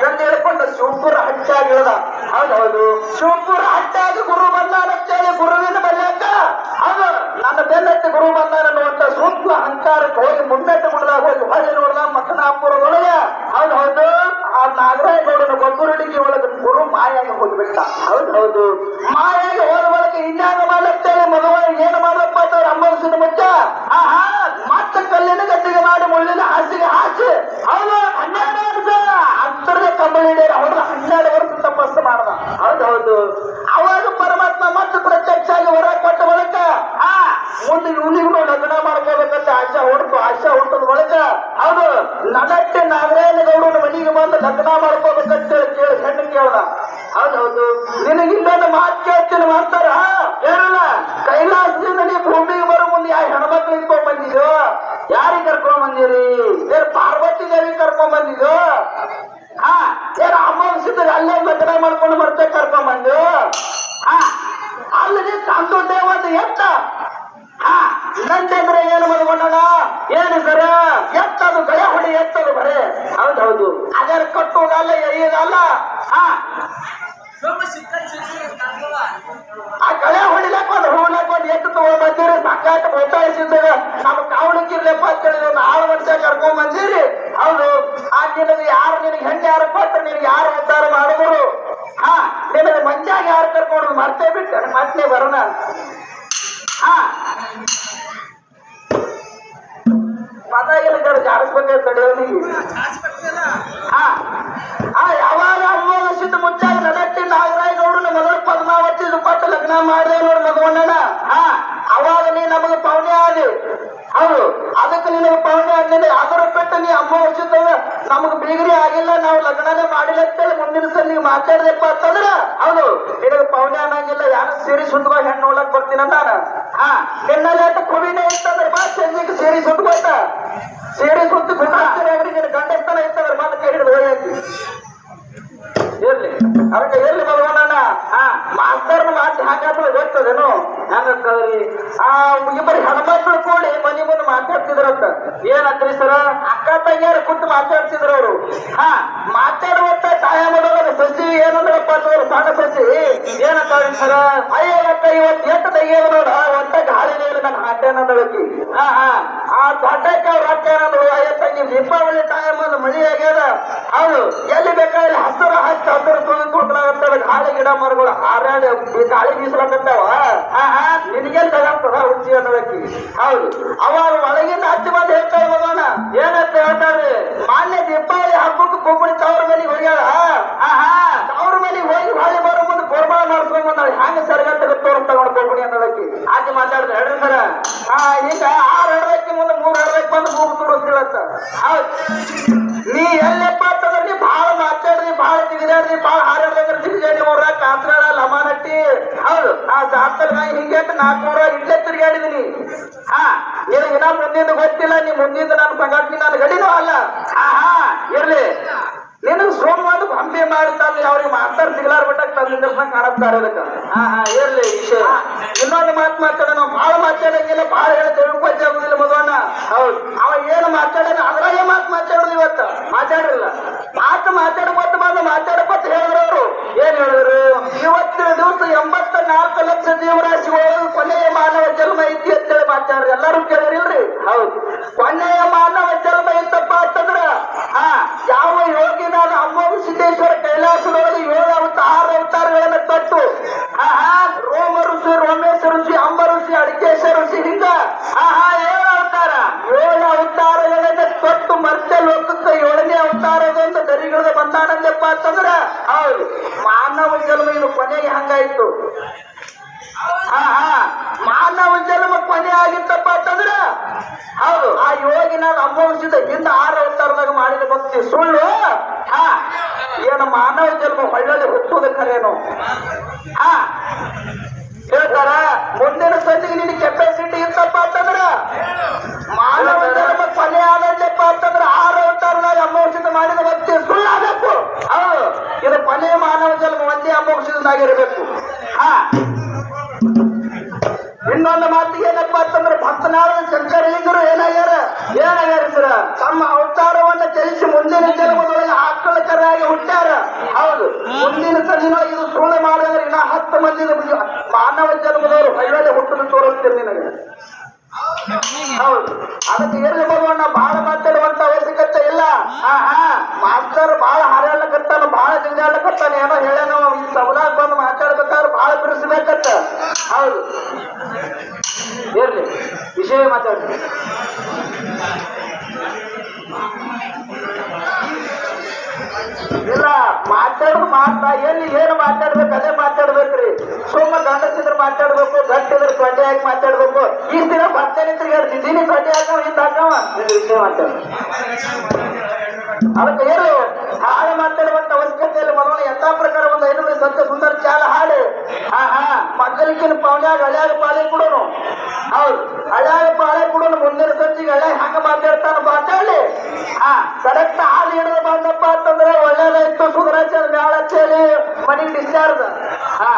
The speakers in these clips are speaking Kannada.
ಎಂದು ಹೇಳ್ಕೊಂಡು ಶಿವಪುರ ಹಟ್ಟಾಗಿ ಹೇಳ್ದ? ಹೌದೌದು. ಶಿವಪುರ ಹಟ್ಟಾಗಿ ಗುರು ಬಂದಾರ ಕೇಳಿ ಗುರುವಿನ ಬಲ್ಯಾಕ ಅದು ನನ್ನ ಬೆನ್ನತ್ತಿ ಗುರು ಬಂದಾರ ಅನ್ನುವಂತ ಸೂಕ್ಷ್ಮ ಅಹಂಕಾರಕ್ಕೆ ಹೋಗಿ ಮುನ್ನೆಟ್ಟು ಮುಡ್ದಾಗ ಹೋಗಿ ಹೊಳೆ ನೋಡ್ದ ಮಕ್ಕನಾಪುರದೊಳಗೆ ಹೌದು ಹೌದು ಆ ನಾಗರಾಯಗೌಡನ ಗೊಬ್ಬರಡಿಗೆ ಒಳಗೆ ಗುರು ಮಾಯಾಗಿ ಹೋಗ್ಬಿಟ್ಟ. ಹೌದು ಹೌದು ಮಾಯಾಗಿ ಹೋದ ಬಳಿಕ ಇನ್ಯಾಗ ಮಾಡ್ಲತ್ತೇಳಿ ಮದುವೆ ಏನು ಮಾಡ್ಲಪ್ಪ ಅಂತ ಅವ್ರ ಅಮ್ಮನ ಮುಚ್ಚ? ಆಹಾ, ಮತ್ತೆ ಕಲ್ಲಿನ ಗಟ್ಟಿಗೆ ಮಾಡಿ ಮುಳ್ಳಿನ ಹಾಸಿಗೆ ಹಾಸಿ ಹೌದು ಹನ್ನೆರಡು ವರ್ಷ ಅಂತರ್ಗ ಕಂಬಳಿ ಹೌದು ಹನ್ನೆರಡು ವರ್ಷ ತಪಸ್ಸು ಮಾಡ್ದ ಹೌದು ಹೌದು ಅವಾಗ ಪರಮಾತ್ಮ ಮತ್ತೆ ಪ್ರತ್ಯಕ್ಷ ಆಗಿ ಹೊರ ಕೊಟ್ಟ ಬಳಿಕ ಆ ಮುಂದೆ ಇವನಿಗೂ ಲಗ್ನ ಮಾಡ್ಕೋಬೇಕಂತ ಆಶಾ ಹುಡ್ತು ಆಶಾ ಹುಟ್ಟದ ಬಳಿಕ ಹೌದು ನಾರಾಯಣ ಗೌಡನ ಮನೆಗೆ ಬಂದು ಲಗ್ನ ಮಾಡ್ಕೋಬೇಕಂತ ಕೇಳಿ ಹೆಣ್ಣು ಕೇಳ್ದ. ಹೌದೌದು ಹೌದು. ನಿನಗೆ ಇನ್ನೊಂದು ಮಾತು ಕೇಳ್ತೀನಿ ಮಾಡ್ತಾರ ಹೇಳಲ್ಲ ಕೈಲಾಸದಿಂದ ನೀ ಭೂಮಿಗೆ ಬರೋ ಮುಂದೆ ಯಾವ ಹೆಣ್ಮಕ್ಳು ಇಟ್ಕೊಂಡ್ ಬಂದಿದ್ಯೋ? ಯಾರಿಗೆ ಕರ್ಕೊಂಡ್ ಬಂದಿರಿ? ಪಾರ್ವತಿ ದೇವಿ ಕರ್ಕೊಂಡ್ ಬಂದಿದ್ಯೋ ಹಾ ಏನ ಅಮಾವಾಸ್ಯದಾಗ ಅಲ್ಲೇ ಲಗ್ನ ಮಾಡ್ಕೊಂಡು ಬರ್ತೇ ಕರ್ಕೊಂಡ್ ಬಂದು ಹಾ ಅಲ್ಲಿ ತಂದೊಡ್ಡೆ ಒಂದು ಎತ್ತ ಹಾ ನಂದೆಂದ್ರೆ ಏನು ಮಲ್ಕೊಂಡಣ ಏನು ಸರ? ಎತ್ತದು ಗಳೆ ಹೊಡಿ ಎತ್ತದು ಬರೇ ಹೌದು ಅದರ ಕಟ್ಟುವುದಲ್ಲ ಎಳೆಯುವುದಲ್ಲ ಆ ಗಳೆ ಹೊಡಿಲಕ್ಕ ಒಂದು ಹೂಲಕ್ಕ ಒಂದು ಎತ್ತು ತಗೊಂಡ್ ಬಂದಿರಿ. ಸಂಗಾಟ ಒತ್ತಾಯಿಸಿದಾಗ ನಮ್ಮ ಕಾವಣಕ್ಕಿರ್ಲಪ್ಪ ಅಂತ ಹೇಳಿ ಒಂದು ಆಳು ವರ್ಷ ಕರ್ಕೊಂಡ್ ಬಂದಿರಿ. ಹೌದು. ಆ ನಿನಗೆ ಯಾರು, ನಿನಗೆ ಹೆಂಗೆ ಯಾರು ಕೊಟ್ಟರು? ನಿನಗೆ ಯಾರು ಉದ್ಧಾರ ಮಾಡಿದ್ರು? ಹಾ. ನಿನಗೆ ಮಂಜಾಗ ಯಾರು ಕರ್ಕೊಂಡು ಮರ್ತೇ ಬಿಟ್ಟು. ಮತ್ತೆ ಬರೋಣ ಹಾ. ಇಲ್ಲ ಜಾಡಿಸ್ಬೇಕು ತಡೆಯೋನಿಗೆ ಹಾ ಆ ಯಾವಾಗ ಅಮಾವಾಸ್ಯದ ಮುಂಚಾಗಿ ನಡಟ್ಟಿ ನಮ್ಮ ಮಗಳು ಪದ್ಮಾವತಿ ಕೊಟ್ಟು ಲಗ್ನ ಮಾಡಿದೆ ನೋಡಿ ಮಗವಣ್ಣನ ಹಾ ಅವಾಗ ನೀ ನಮಗೆ ಪೌಣ್ಯ ಆದಿ ಹೌದು ಅದಕ್ಕೆ ನಿನಗೆ ಪೌಣ್ಯ ಆದ್ಮೇಲೆ ಅದರ ಬಿಟ್ಟು ನೀ ಅಮಾವಾಸ್ಯದ ನಮಗೆ ಬೀಗರಿ ಆಗಿಲ್ಲ, ನಾವು ಲಗ್ನನೇ ಮಾಡಿಲ್ಲ ಅಂತೇಳಿ ಮುಂದಿನ ಸಲ ನೀವು ಮಾತಾಡ್ದಪ್ಪ ಅಂತಂದ್ರ, ಹೌದು. ನಿನಗ ಪೌನೆ ಅನ್ನಂಗಿಲ್ಲ, ಯಾರು ಸೀರೆ ಸುಂದವಾಗಿ ಹೆಣ್ಣು ನೋಡಕ್ ಬರ್ತೀನಿ ಅಂದಾನ? ಹಾ, ನಿನ್ನಲ್ಲಿ ಅಂತ ಕುವಿನ ಇತ್ತಂದ್ರೆ ಬಾ ಸಂಜೆಗೆ ಸೀರಿ ಸುಡ್ಕೊಂಡ ಸೀರೆ ಸುತ್ತಿ ಬಿಡ್ತಾರೆ ನಿನ್ನ ಗಂಡಸ್ತನ ಇತ್ತಂದ್ರೆ ಮತ್ತೆ ಕೈ ಹಿಡಿದು ಹೋಗಿ ಇರ್ಲಿ ಅದಕ್ಕೆ ಎಲ್ಲಿ ಭಗವಾನಣ್ಣ ಹಾ, ಮಾಸ್ತರ್ನ ಮಾತು ಹಾಗಾದ್ರೆ ಗೊತ್ತದೇನು ಹಂಗಂತಂದ್ರಿ ಆ ಇಬ್ಬರು ಹೆಣ್ಮಕ್ಳು ಕೂಡಿ ಮನೆ ಮುಂದೆ ಮಾತಾಡ್ತಿದ್ರಂತ. ಏನಂತ್ರಿ ಸರ? ಅಕ್ಕ ತಂಗಿಯರು ಕೂತು ಮಾತಾಡ್ತಿದ್ರು ಅವರು. ಹಾ, ಮಾತಾಡುವಂತ ಸಹಾಯ ಮಾಡೋದ್ರ ಸಸಿ ಏನಂದ್ರಪ್ಪ ಅಂತಂದ್ರೆ ಸಣ್ಣ ಸಸಿ ಏನಂತಾಳಿ ಸರ? ಅಯ್ಯಕ್ಕ ಇವತ್ತು ಎತ್ತ ತೆಗಿಯೋದು ನೋಡ. ಒಂದ ಗಾಳಿ ನೀರು ನನ್ನ ಹಾಟೇನಂದಳಕಿ ಹಾ ಹಾ. ಆ ದೊಡ್ಡಕ್ಕೆ ಅವ್ರ ಅಕ್ಕ ಏನಂದ್ರು ತಂಗಿ ದೀಪಾವಳಿ ಟೈಮ್ ಮಳಿ ಆಗ್ಯದ ಹೌದು ಎಲ್ಲಿ ಬೇಕಾದ್ರೆ ಹಸಿರು ಹಾಕಿ ಹಸಿರು ಗಾಳಿ ಗಿಡ ಮರಗಳು ಹಾರಾಡಿ ಗಾಳಿ ಬೀಸಲಕತ್ತಾವ? ನಿನಗೆ ತಗೊಂಡ ತಗೊಂತದ ಹುಚ್ಚಿ ಅನ್ನೋದಕ್ಕೆ. ಹೌದು. ಅವಾಗ ಒಳಗಿಂದ ಹಚ್ಚಿ ಬಂದು ಹೇಳ್ತಾ ಮಗನ ಏನಂತ ಹೇಳ್ತಾರೆ ಮಾನ್ಯ ದೀಪಾವಳಿ ಹಬ್ಬಕ್ಕೆ ಕೊಬ್ಬಳಿ ತವ್ರ ಮನೆಗೆ ಹೋಗ್ಯಾಳ? ಹಾ ಹಾ. ತವ್ರ ಮನೆಗೆ ಹೋಗಿ ಹೊಳಿ ಬರೋ ಮುಂದೆ ಗೋರ್ಬಾಳ ಮಾಡ್ಸ್ಕೊಂಡ್ ಬಂದಾಳ. ಹ್ಯಾಂಗ ಸರಿಗಟ್ಟ ತೋರ್ ತಗೊಂಡು ಕೊಬ್ಬಳಿ ಅನ್ನೋದಕ್ಕೆ? ಆಚೆ ಮಾತಾಡಿದ್ರೆ ಹೇಳ್ರಿ ಸರ. ಈಗ ಆರು ಹಡದಕ್ಕೆ ಮುಂದೆ ಮೂರು ಹಡದಕ್ಕೆ ಬಂದು ಮೂರು ತುಡು ಹೇಳತ್ತ. ಹೌದು. ನೀ ಎಲ್ಲಪ್ಪ ನಾ ಹಿಂಗೆ ನಾಲ್ಕೂರ ಇಲ್ಲೇ ತಿರುಗಾಡಿದೀನಿ ಹಾ ನೀನು ಇನ್ನ ಮುಂದಿಂದ ಗೊತ್ತಿಲ್ಲ ನೀ ಮುಂದಿಂದ ನಾನು ಸಂಗಾತಿ ನಾನು ಗಡಿನೂ ಅಲ್ಲ. ಆಹಾ, ಇರ್ಲಿ. ನಿನಗೆ ಸೋಮವಾರ ಹಂಪಿ ಮಾಡ್ತಾನೆ ಅವ್ರಿಗೆ ಮಾತಾಡ್ ಸಿಗ್ಲಾರ ಬಿಟ್ಟಾಗ ತಂದಿದ್ದ ಕಾಣತ್ತಾರೆ ಅದಕ್ಕೆ ಇರ್ಲಿ, ವಿಷಯ. ಇನ್ನೊಂದು ಮಾತು ಮಾತಾಡ ನಾವು ಭಾಳ ಮಾತಾಡಂಗಿಲ್ಲ, ಭಾಳ ಹೇಳಿ ತಿಳ್ಕೊಚ್ಚ ಆಗುದಿಲ್ಲ ಮಗವಣ್ಣ ಹೌದು. ಅವ ಏನು ಮಾತಾಡೋಣ ಅದ್ರಾಗೆ ಹೌದು. ಮಾನವ ಜನ್ಮ ಇನ್ನು ಕೊನೆಗೆ ಹಂಗಾಯ್ತು. ಹಾ ಹಾ. ಮಾನವ ಜನ್ಮ ಕೊನೆ ಆಗಿತ್ತಪ್ಪ ಅಂತಂದ್ರ, ಹೌದು. ಆ ಯೋಗಿ ನಾನು ಅನುಭವಿಸಿದ ಹಿಂದ ಆರು ಅವತಾರದಾಗ ಮಾಡಿದ ಭಕ್ತಿ ಸುಳ್ಳು, ಹಾ. ಏನು ಮಾನವ ಜನ್ಮ ಒಳ್ಳೊಳ್ಳೆ ಹುಟ್ಟುವುದು ಕರೇನು ಹಾ. ಹೇಳ್ತಾರ, ಮುಂದಿನ ಸಂದಿಗೆ ನಿನ್ನ ಕೆಪಾಸಿಟಿ ಇನ್ನೊಂದು ಮಾತು ಏನಪ್ಪಾ ಅಂತಂದ್ರೆ ಭಕ್ತನಾದ ಶಂಕರಲಿಂಗರು ಏನಾಗ್ಯಾರ ಏನಾಗ್ಯಾರ? ಸರ ತಮ್ಮ ಅವತಾರವನ್ನ ತ್ಯಜಿಸಿ ಮುಂದಿನ ಜನ್ಮದೊಳಗೆ ಆಕಳಕರಾಗಿ ಹುಟ್ಟ್ಯಾರ. ಹೌದು. ಮುಂದಿನ ಸಲಿನೊಳಗೆ ಇದು ಸುಳ್ಳ ಮಾಡಿದ್ರೆ ಇನ್ನ ಹತ್ತು ಮಂದಿ ಮಾನವ ಜನ್ಮದವರು ಹೈವೇಲೆ ಹುಟ್ಟಲು ತೋರಿಸ್ತೀನಿ ನಿನಗೆ. ಹೌದು. ಅದಕ್ಕೆ ಏನು ಬರುವಣ್ಣ ಬಹಳ ಮಾತಾಡುವಂತ ಅವಶ್ಯಕತೆ ಇಲ್ಲ. ಹಾ ಹಾ ಮಾಸ್ತರ್ ಬಹಳ ಹಾರಾಡ್ಲಕತ್ತಾನ ಬಹಳ ಜಿಂಗಾಡ್ಲಕತ್ತಾನ ಏನೋ ಹೇಳೇನ ಈ ಸಭದಾಗ ಬಂದು ಮಾತಾಡ್ಬೇಕಾದ್ರೆ ಬಹಳ ಬಿಡಿಸ್ಬೇಕತ್ತ ಹೌದು. ಇರ್ಲಿ. ವಿಷಯ ಮಾತಾಡ್ರಿ ಇಲ್ಲ, ಮಾತಾಡೋದು ಮಾತಾ ಎಲ್ಲಿ ಏನು ಮಾತಾಡ್ಬೇಕು, ಅದೇ ಮಾತಾಡ್ಬೇಕ್ರಿ. ಸುಮ್ಮ ಗಂಡಸಿದ್ರೆ ಮಾತಾಡ್ಬೇಕು ಗಟ್ಟಿದ್ರೆ ಸೊಡ್ಡೆ ಹಾಕಿ ಮಾತಾಡ್ಬೇಕು. ಈ ದಿನ ಬರ್ತೇನೆ ದಿದ್ದೀನಿ ಸೊಡ್ಡೆ ಹಾಕವ ಇಂದ ಹಾಕವ ವಿಷಯ ಮಾತಾಡ. ಅದಕ್ಕೆ ಏನು ಹಾಡು ಮಾತಾಡುವಂತ ಅವಶ್ಯಕತೆಯಲ್ಲಿ ಮೊದಲು ಯಥಾ ಪ್ರಕಾರ ಒಂದು ಐದು ಸತ್ಯ ಸುಂದರ ಚಾಲ ಹಾಡು ಹಾ ಹಾ ಮಕ್ಕಳಿಗಿನ ಪವನ್ಯಾಗ ಹಳ್ಯಾಗ ಪಾಳೆ ಕೊಡೋನು. ಹೌದು, ಹಳ್ಯಾಗ ಪಾಳೆ ಕೊಡೋನು ಮುಂದಿನ ಸಂಜಿಗೆ ಹಳ್ಯಾಗ ಹಂಗ ಮಾತಾಡ್ತಾನ ಮಾತಾಡ್ಲಿ ಆ ಕರೆಕ್ಟ್ ಹಾಲು ಹಿಡಿದ ಬಂದಪ್ಪ ಅಂತಂದ್ರೆ ಒಳ್ಳೇದಾಯ್ತು ಸುಧರಾಚಾರ ಮ್ಯಾಳ ಹಚ್ಚೇಲಿ ಮನಿ ಡಿಸ್ಚಾರ್ಜ್ ಹಾ,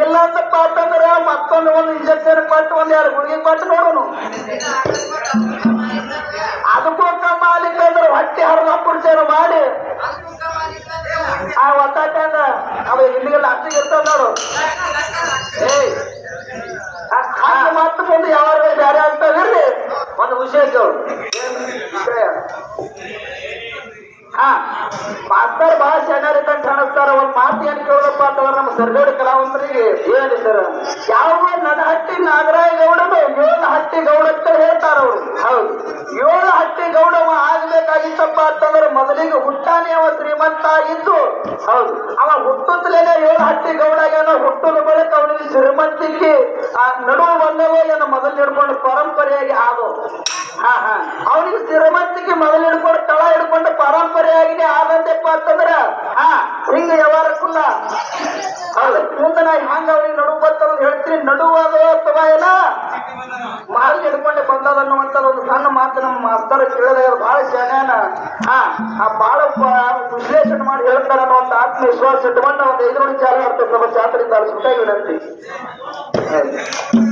ಇಲ್ಲ ಅಂತಪ್ಪ ಅಂತಂದ್ರೆ ಮತ್ತೊಂದು ಒಂದು ಇಂಜೆಕ್ಷನ್ ಕೊಟ್ಟು ಒಂದ್ ಎರಡು ಗುಳಿಗೆ ಕೊಟ್ಟು ನೋಡೋನು. ಅದಕ್ಕೂ ಮಾಲೀಕ ಅಂದ್ರೆ ಹೊಟ್ಟೆ ಹರಿದ ಪುರುಷರು ಮಾಡಿ. ಹಾ, ಮಾಸ್ತರ್ ಬಹಳ ಅಂತ ಕಾಣಿಸ್ತಾರ. ಒಂದ್ ಮಾತು ಏನ್ ಕೇಳಪ್ಪ ಅಂತವ್ರ ನಮ್ಮ ಸರ್ಗೋಡಿ ಕಲಾವಂತರಿಗೆ ಹೇಳಿ ಸರ್ ಯಾವ ನಡಹಟ್ಟಿ ನಾಗರಾಯ ಗೌಡನು ಏಳು ಹಟ್ಟಿ ಗೌಡ ಅಂತ ಹೇಳ್ತಾರ ಅವ್ರು. ಹೌದು. ಏಳು ಹಟ್ಟಿ ಗೌಡವ ಆಗ್ಬೇಕಾಗಿತ್ತಪ್ಪ ಅಂತಂದ್ರೆ ಮೊದಲಿಗೆ ಹುಟ್ಟಾನೆ ಅವ ಶ್ರೀಮಂತ ಆಗಿದ್ದು. ಹೌದು. ಅವ ಹುಟ್ಟುತ್ತಲೇನೆ ಏಳು ಹಟ್ಟಿ ಗೌಡ ಏನೋ ಹುಟ್ಟಲು ಬಳಕ ಅವನಿಗೆ ಶ್ರೀಮಂತಿಕೆ, ಆ, ನಡುವು ಬಂದವೋ ಏನೋ ಮೊದಲು ಹಿಡ್ಕೊಂಡು ಪರಂಪರೆಯಾಗಿ ಆದವು ಹಾ ಹಾ. ಅವನಿಗೆ ಶ್ರೀಮಂತಿಕೆ ಮೊದಲು ಹಿಡ್ಕೊಂಡು ಆದಂತೆಪ್ಪ ಅಂತಂದ್ರ ಹಾ ಹಿಂಗ ವ್ಯವಹಾರಕ್ಕಲ್ಲ ಅಲ್ಲ ಮುಂದೆ ನಾ ಹ್ಯಾಂಗ ಅವ್ರಿಗೆ ನಡು ಬರ್ತದ ಹೇಳ್ತೀನಿ, ನಡುವಾದ ಅಥವಾ ಏನ? ಮಾಲ್ ಹಿಡ್ಕೊಂಡೆ ಬಂದದ ಅನ್ನುವಂತ ಒಂದು ಸಣ್ಣ ಮಾತು ನಮ್ಮ ಮಾಸ್ತರ ಕೇಳಿದ ಬಹಳ ಶಾನ್ಯಾನ ಹಾ ಆ ಪ- ವಿಶ್ಲೇಷಣೆ ಮಾಡಿ ಹೇಳ್ತಾರ ಒಂದು ಆತ್ಮವಿಶ್ವಾಸ ಇಟ್ಕೊಂಡು ಒಂದು ಐದು ಚಾಲ ಮಾಡ್ತಾರೆ ನಮ್ಮ ವಿನಂತಿ. ಹೌದು.